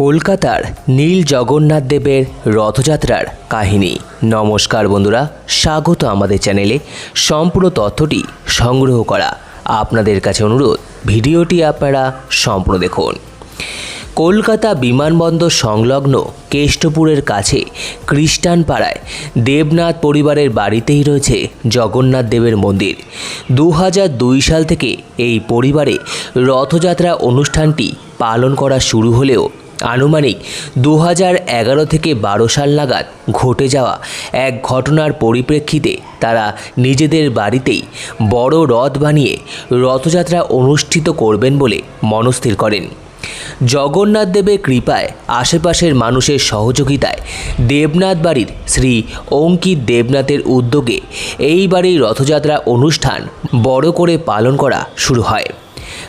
কলকাতার নীল জগন্নাথ দেবের রথযাত্রার কাহিনী। নমস্কার বন্ধুরা, স্বাগত আমাদের চ্যানেলে। সম্পূর্ণ তথ্যটি সংগ্রহ করা আপনাদের কাছে অনুরোধ। ভিডিওটি আপনারা সম্পূর্ণ দেখুন। কলকাতা বিমানবন্দর সংলগ্ন কেষ্টপুরের কাছে খ্রিস্টান পাড়ায় দেবনাথ পরিবারের বাড়িতেই রয়েছে জগন্নাথ দেবের মন্দির। দু সাল থেকে এই পরিবারে রথযাত্রা অনুষ্ঠানটি পালন করা শুরু হলেও আনুমানিক দু এগারো থেকে বারো সাল নাগাদ ঘটে যাওয়া এক ঘটনার পরিপ্রেক্ষিতে তারা নিজেদের বাড়িতেই বড় রথ বানিয়ে রথযাত্রা অনুষ্ঠিত করবেন বলে মনস্থির করেন। জগন্নাথ দেবের কৃপায় আশেপাশের মানুষের সহযোগিতায় দেবনাথ বাড়ির শ্রী অঙ্কিত দেবনাথের উদ্যোগে এই বাড়ির রথযাত্রা অনুষ্ঠান বড় করে পালন করা শুরু হয়।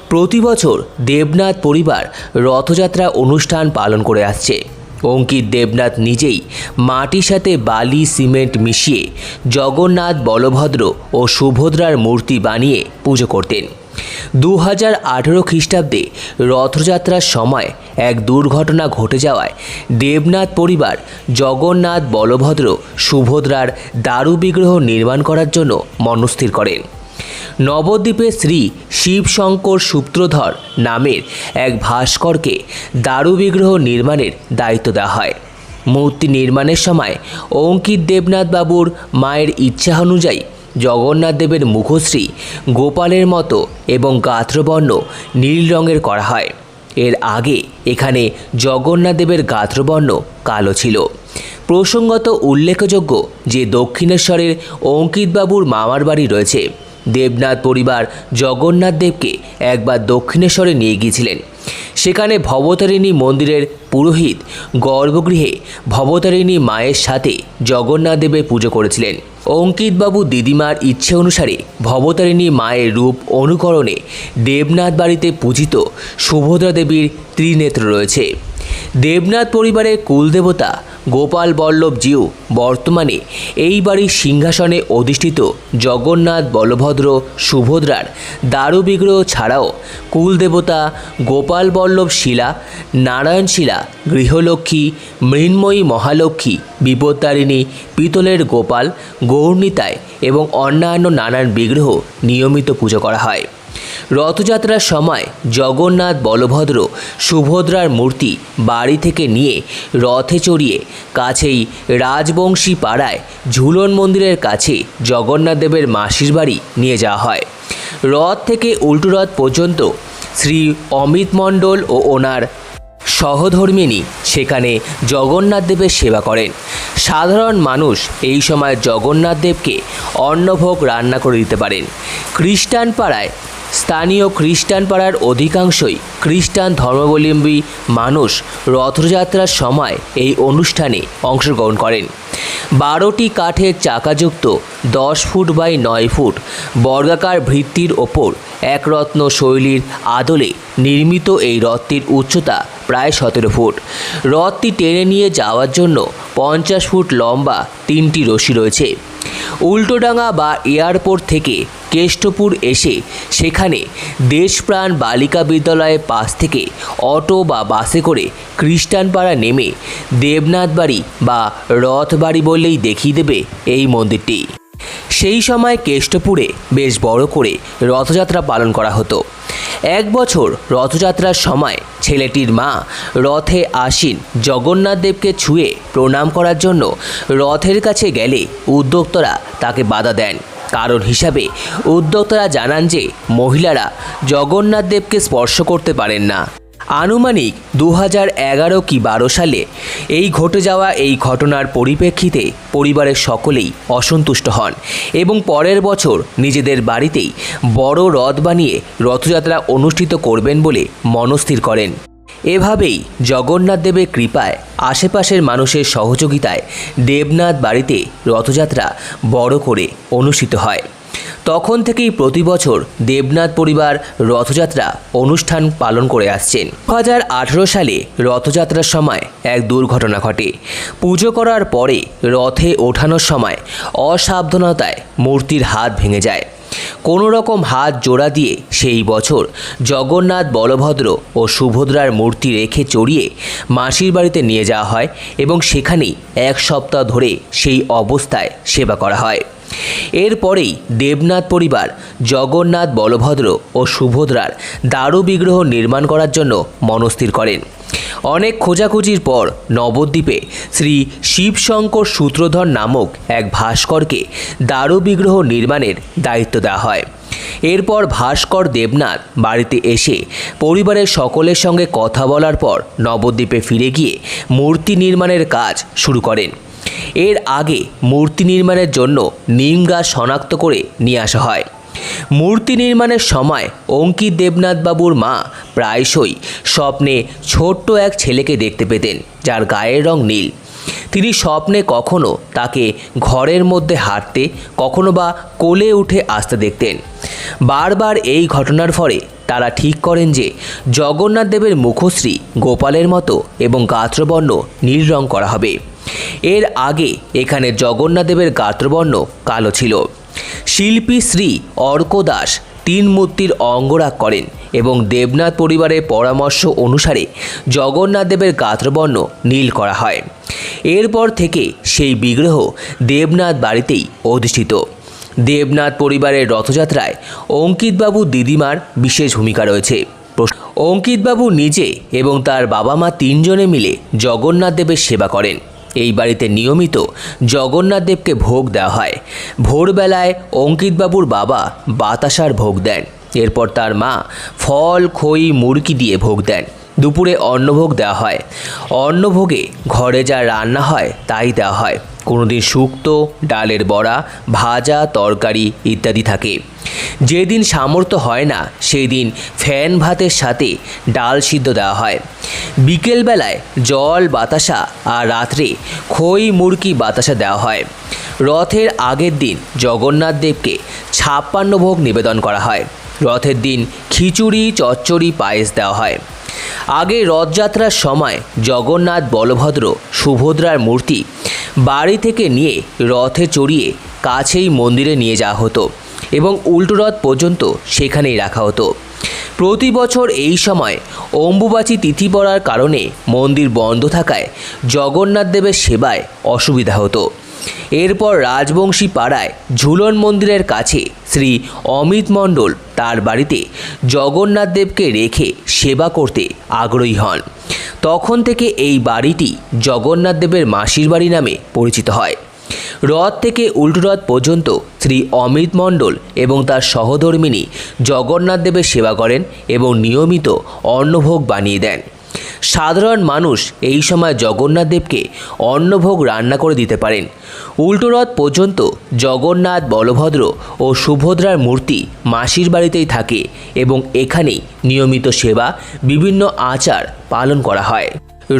প্রতি বছর দেবনাথ পরিবার রথযাত্রা অনুষ্ঠান পালন করে আসছে। অঙ্কিত দেবনাথ নিজেই মাটির সাথে বালি, সিমেন্ট মিশিয়ে জগন্নাথ, বলভদ্র ও সুভদ্রার মূর্তি বানিয়ে পুজো করতেন। দু হাজার আঠেরো খ্রিস্টাব্দে রথযাত্রার সময় এক দুর্ঘটনা ঘটে যাওয়ায় দেবনাথ পরিবার জগন্নাথ, বলভদ্র, সুভদ্রার দারু বিগ্রহ নির্মাণ করার জন্য মনস্থির করেন। নবদ্বীপে শ্রী শিবশঙ্কর সূত্রধর নামের এক ভাস্করকে দারু বিগ্রহ নির্মাণের দায়িত্ব দেওয়া হয়। মূর্তি নির্মাণের সময় অঙ্কিত দেবনাথ বাবুর মায়ের ইচ্ছা অনুযায়ী জগন্নাথ দেবের মুখশ্রী গোপালের মতো এবং গাত্রবর্ণ নীল রঙের করা হয়। এর আগে এখানে জগন্নাথ দেবের গাত্রবর্ণ কালো ছিল। প্রসঙ্গত উল্লেখযোগ্য যে দক্ষিণেশ্বরের অঙ্কিতবাবুর মামার বাড়ি রয়েছে। দেবনাথ পরিবার জগন্নাথ দেবকে একবার দক্ষিণেশ্বরে নিয়ে গিয়েছিলেন। সেখানে ভবতারিণী মন্দিরের পুরোহিত গর্ভগৃহে ভবতারিণী মায়ের সাথে জগন্নাথ দেবের পুজো করেছিলেন। অঙ্কিতবাবু দিদিমার ইচ্ছে অনুসারে ভবতারিণী মায়ের রূপ অনুকরণে দেবনাথ বাড়িতে পূজিত সুভদ্রা দেবীর ত্রিনেত্র রয়েছে। দেবনাথ পরিবারের কুলদেবতা গোপাল বল্লভ জিউ বর্তমানে এই বাড়ির সিংহাসনে অধিষ্ঠিত জগন্নাথ বলভদ্র সুভদ্রার দারু বিগ্রহ ছাড়াও কুলদেবতা গোপাল বল্লভ শিলা, নারায়ণ শিলা, গৃহলক্ষ্মী, মৃন্ময়ী মহালক্ষ্মী, বিপত্তারিণী, পিতলের গোপাল গৌর্ণিতায় এবং অন্যান্য নানান বিগ্রহ নিয়মিত পুজো করা হয়। রথযাত্রার সময় জগন্নাথ বলভদ্র সুভদ্রার মূর্তি বাড়ি থেকে নিয়ে রথে চড়িয়ে কাছেই রাজবংশী পাড়ায় ঝুলন মন্দিরের কাছে জগন্নাথ দেবের মাসির বাড়ি নিয়ে যাওয়া হয়। রথ থেকে উল্টো রথ পর্যন্ত শ্রী অমিত মণ্ডল ও ওনার সহধর্মিনী সেখানে জগন্নাথ দেবের সেবা করেন। সাধারণ মানুষ এই সময় জগন্নাথ দেবকে অন্নভোগ রান্না করে দিতে পারেন। খ্রিস্টান পাড়ায় স্থানীয় খ্রিস্টান পাড়ার অধিকাংশই খ্রিস্টান ধর্মাবলম্বী মানুষ রথযাত্রার সময় এই অনুষ্ঠানে অংশগ্রহণ করেন। বারোটি কাঠের চাকাযুক্ত দশ ফুট বাই নয় ফুট বর্গাকার ভিত্তির ওপর একরত্ন শৈলীর আদলে নির্মিত এই রথটির উচ্চতা প্রায় সতেরো ফুট। রথটি টেনে নিয়ে যাওয়ার জন্য পঞ্চাশ ফুট লম্বা তিনটি রশি রয়েছে। উল্টোডাঙ্গা বা এয়ারপোর্ট থেকে কেষ্টপুর এসে সেখানে দেশপ্রাণ বালিকা বিদ্যালয়ের পাশ থেকে অটো বা বাসে করে খ্রিস্টানপাড়া নেমে দেবনাথ বাড়ি বা রথ বাড়ি বললেই দেখিয়ে দেবে এই মন্দিরটি। সেই সময় কেষ্টপুরে বেশ বড় করে রথযাত্রা পালন করা হতো। এক বছর রথযাত্রার সময় ছেলেটির মা রথে আসীন। জগন্নাথ দেবকে ছুঁয়ে প্রণাম করার জন্য রথের কাছে গেলে উদ্যোক্তরা তাকে বাধা দেন। কারণ হিসাবে উদ্যোক্তারা জানান যে, মহিলারা জগন্নাথ দেবকে স্পর্শ করতে পারেন না। আনুমানিক দু এগারো কি বারো সালে এই ঘটে যাওয়া এই ঘটনার পরিপ্রেক্ষিতে পরিবারের সকলেই অসন্তুষ্ট হন এবং পরের বছর নিজেদের বাড়িতেই বড় রথ বানিয়ে রথযাত্রা অনুষ্ঠিত করবেন বলে মনস্থির করেন। এভাবেই জগন্নাথ দেবের কৃপায় আশেপাশের মানুষের সহযোগিতায় দেবনাথ বাড়িতে রথযাত্রা বড় করে অনুষ্ঠিত হয়। তখন থেকেই প্রতি বছর দেবনাথ পরিবার রথযাত্রা অনুষ্ঠান পালন করে আসছেন। দু হাজার আঠেরো সালে রথযাত্রার সময় এক দুর্ঘটনা ঘটে। পুজো করার পরে রথে ওঠানোর সময় অসাবধানতায় মূর্তির হাত ভেঙে যায়। কোনো রকম হাত জোড়া দিয়ে সেই বছর জগন্নাথ, বলভদ্র ও সুভদ্রার মূর্তি রেখে চড়িয়ে মাসির বাড়িতে নিয়ে যাওয়া হয় এবং সেখানেই এক সপ্তাহ ধরে সেই অবস্থায় সেবা করা হয়। এরপরেই দেবনাথ পরিবার, জগন্নাথ বলভদ্র ও সুভদ্রার দারু বিগ্রহ নির্মাণ করার জন্য মনস্থির করেন। অনেক খোঁজাখুঁজির পর নবদ্বীপে শ্রী শিবশঙ্কর সূত্রধর নামক এক ভাস্করকে দারু বিগ্রহ নির্মাণের দায়িত্ব দেওয়া হয়। এরপর ভাস্কর দেবনাথ বাড়িতে এসে পরিবারের সকলের সঙ্গে কথা বলার পর নবদ্বীপে ফিরে গিয়ে মূর্তি নির্মাণের কাজ শুরু করেন। এর আগে মূর্তি নির্মাণের জন্য নিম গাছ শনাক্ত করে নিয়ে আসা হয়। মূর্তি নির্মাণের সময় অঙ্কিত দেবনাথ বাবুর মা প্রায়শই স্বপ্নে ছোট্ট এক ছেলেকে দেখতে পেতেন, যার গায়ের রং নীল। তিনি স্বপ্নে কখনো তাকে ঘরের মধ্যে হাঁটতে, কখনো বা কোলে উঠে আসতে দেখতেন। বারবার এই ঘটনার ফলে তারা ঠিক করেন যে জগন্নাথ দেবের মুখশ্রী গোপালের মতো এবং গাত্রবর্ণ নীল রং করা হবে। এর আগে এখানে জগন্নাথদেবের গাত্রবর্ণ কালো ছিল। শিল্পী শ্রী অর্ক দাস তিন মূর্তির অঙ্গরাগ করেন এবং দেবনাথ পরিবারের পরামর্শ অনুসারে জগন্নাথ দেবের গাত্রবর্ণ নীল করা হয়। এরপর থেকে সেই বিগ্রহ দেবনাথ বাড়িতেই অধিষ্ঠিত। দেবনাথ পরিবারের রথযাত্রায় অঙ্কিতবাবু দিদিমার বিশেষ ভূমিকা রয়েছে। অঙ্কিতবাবু নিজে এবং তার বাবা মা তিনজনে মিলে জগন্নাথ দেবের সেবা করেন। এই বাড়িতে নিয়মিত জগন্নাথ দেবকে ভোগ দেওয়া হয়। ভোরবেলায় অঙ্কিতবাবুর বাবা বাতাসার ভোগ দেন। এরপর তার মা ফল, খই, মুরগি দিয়ে ভোগ দেন। দুপুরে অন্নভোগ দেওয়া হয়। অন্নভোগে ঘরে যা রান্না হয়, তাই দেওয়া হয়। কোনোদিন শুক্তো, ডালের বড়া, ভাজা, তরকারি ইত্যাদি থাকে। যেদিন সামর্থ্য হয় না সেই দিন ফ্যান ভাতের সাথে ডাল সিদ্ধ দেওয়া হয়। বিকেলবেলায় জল, বাতাসা আর রাত্রে খই মুরকি বাতাসা দেওয়া হয়। রথের আগের দিন জগন্নাথ দেবকে ছাপ্পান্ন ভোগ নিবেদন করা হয়। রথের দিন খিচুড়ি, চচ্চড়ি, পায়েস দেওয়া হয়। আগে রথযাত্রার সময় জগন্নাথ বলভদ্র সুভদ্রার মূর্তি বাড়ি থেকে নিয়ে রথে চড়িয়ে কাছেই মন্দিরে নিয়ে যাওয়া হতো এবং উল্টো রথ পর্যন্ত সেখানেই রাখা হতো। প্রতি বছর এই সময় অম্বুবাচী তিথি পড়ার কারণে মন্দির বন্ধ থাকায় জগন্নাথ দেবের সেবায় অসুবিধা হতো। এরপর রাজবংশী পাড়ায় ঝুলন মন্দিরের কাছে শ্রী অমিত মণ্ডল তার বাড়িতে জগন্নাথ দেবকে রেখে সেবা করতে আগ্রহী হন। তখন থেকে এই বাড়িটি জগন্নাথ দেবের মাসির বাড়ি নামে পরিচিত হয়। রথ থেকে উল্টো রথ পর্যন্ত শ্রী অমিত মণ্ডল এবং তার সহধর্মিনী জগন্নাথ দেবের সেবা করেন এবং নিয়মিত অন্নভোগ বানিয়ে দেন। সাধারণ মানুষ এই সময় জগন্নাথ দেবকে অন্নভোগ রান্না করে দিতে পারেন। উল্টো রথ পর্যন্ত জগন্নাথ, বলভদ্র ও সুভদ্রার মূর্তি মাসির বাড়িতেই থাকে এবং এখানেই নিয়মিত সেবা, বিভিন্ন আচার পালন করা হয়।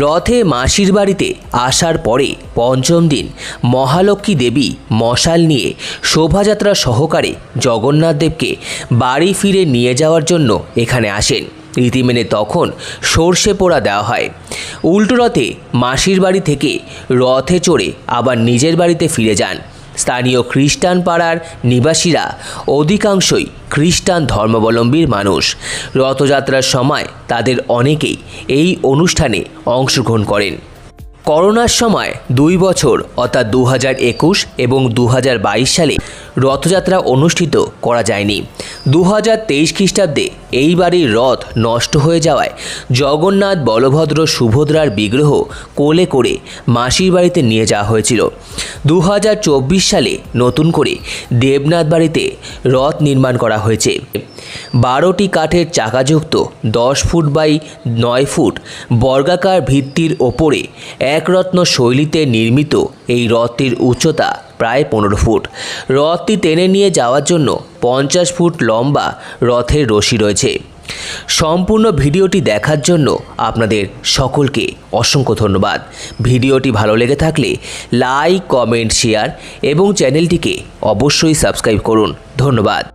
রথে মাসির বাড়িতে আসার পরে পঞ্চম দিন মহালক্ষ্মী দেবী মশাল নিয়ে শোভাযাত্রা সহকারে জগন্নাথ দেবকে বাড়ি ফিরে নিয়ে যাওয়ার জন্য এখানে আসেন। রীতি মেনে তখন সর্ষে পোড়া দেওয়া হয়। উল্টো রথে মাসির বাড়ি থেকে রথে চড়ে আবার নিজের বাড়িতে ফিরে যান। স্থানীয় খ্রিস্টান পাড়ার নিবাসীরা অধিকাংশই খ্রিস্টান ধর্মাবলম্বীর মানুষ। রথযাত্রার সময় তাদের অনেকেই এই অনুষ্ঠানে অংশগ্রহণ করেন। করোনার সময় দুই বছর, অর্থাৎ দু হাজার একুশ এবং দু হাজার বাইশ সালে রথযাত্রা অনুষ্ঠিত করা যায়নি। দু হাজার তেইশ খ্রিস্টাব্দে এই বাড়ির রথ নষ্ট হয়ে যাওয়ায় জগন্নাথ বলভদ্র সুভদ্রার বিগ্রহ কোলে করে মাসির বাড়িতে নিয়ে যাওয়া হয়েছিল। দু হাজার চব্বিশ সালে নতুন করে দেবনাথ বাড়িতে রথ নির্মাণ করা হয়েছে। বারোটি কাঠের চাকাযুক্ত দশ ফুট বাই নয় ফুট বর্গাকার ভিত্তির ওপরে একরত্ন শৈলীতে নির্মিত এই রথটির উচ্চতা প্রায় পনেরো ফুট। রথটি টেনে নিয়ে যাওয়ার জন্য পঞ্চাশ ফুট লম্বা রথের রশি রয়েছে। সম্পূর্ণ ভিডিওটি দেখার জন্য আপনাদের সকলকে অসংখ্য ধন্যবাদ। ভিডিওটি ভালো লেগে থাকলে লাইক, কমেন্ট, শেয়ার এবং চ্যানেলটিকে অবশ্যই সাবস্ক্রাইব করুন। ধন্যবাদ।